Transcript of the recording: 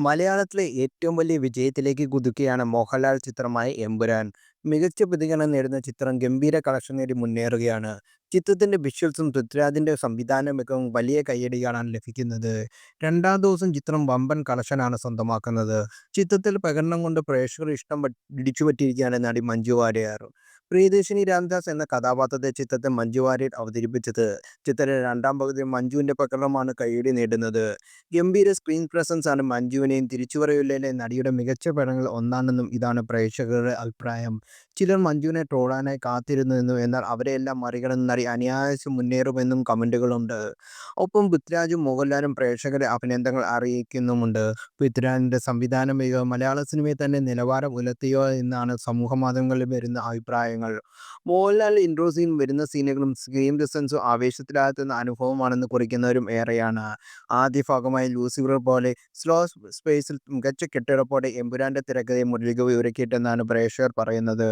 മലയാളത്തിലെ ഏറ്റവും വലിയ വിജയത്തിലേക്ക് കുതിക്കുകയാണ് മോഹൻലാൽ ചിത്രമായ എമ്പുരാൻ. മികച്ച പ്രതികരണം നേടുന്ന ചിത്രം ഗംഭീര കളക്ഷൻ നേടി മുന്നേറുകയാണ്. ചിത്രത്തിന്റെ വിഷ്വൽസും പൃഥ്വിരാജിന്റെ സംവിധാന മികവും വലിയ കയ്യടികളാണ് ലഭിക്കുന്നത്. രണ്ടാം ദിവസം ചിത്രം വമ്പൻ കളക്ഷനാണ് സ്വന്തമാക്കുന്നത്. ചിത്രത്തിൽ പ്രകടനം കൊണ്ട് പ്രേക്ഷകർ ഇഷ്ടം പിടിച്ചുപറ്റിയിരിക്കുകയാണ് നടി മഞ്ജു വാര്യർ. പ്രിയദർശിനി രാംദാസ് എന്ന കഥാപാത്രത്തെ ചിത്രത്തെ മഞ്ജു വാര്യർ അവതരിപ്പിച്ചത്. ചിത്രത്തിന്റെ രണ്ടാം പകുതി മഞ്ജുവിന്റെ പ്രകടനമാണ് കയ്യടി നേടുന്നത്. ഗംഭീര സ്ക്രീൻ പ്രസൻസ് ആണ് മഞ്ജുവിനെയും തിരിച്ചുവരവിലെ നടിയുടെ മികച്ച പടങ്ങൾ ഒന്നാണെന്നും ഇതാണ് പ്രേക്ഷകരുടെ അഭിപ്രായം. ചിലർ മഞ്ജുവിനെ ട്രോളാനായി കാത്തിരുന്നുവെന്നും എന്നാൽ അവരെയെല്ലാം മറികടന്ന് നടി അനായാസം മുന്നേറുമെന്നും കമന്റുകളുണ്ട്. ഒപ്പം പൃഥ്വിരാജും മോഹൻലാലും പ്രേക്ഷകരെ അഭിനന്ദനങ്ങൾ അറിയിക്കുന്നുമുണ്ട്. പൃഥ്വിരാജിന്റെ സംവിധാനം മലയാള സിനിമയിൽ തന്നെ നിലവാരം ഉയർത്തിയോ എന്നാണ് സമൂഹ മാധ്യമങ്ങളിൽ വരുന്ന അഭിപ്രായങ്ങൾ. മോഹൻലാൽ ഇൻട്രോ സീൻ, വരുന്ന സീനുകളും സ്ക്രീൻ ഡിസ്റ്റൻസും ആവേശത്തിലാകത്തുന്ന അനുഭവമാണെന്ന് കുറിക്കുന്നവരും ഏറെയാണ്. ആദ്യ ഭാഗമായ ലൂസിഫർ പോലെ സ്ലോ സ്പേസിൽ മികച്ച കെട്ടിടപ്പോടെ എമ്പുരാന്റെ തിരക്കഥയെ മുരളിക വിവരക്കിയിട്ടെന്നാണ് പ്രേക്ഷകർ പറയുന്നത്.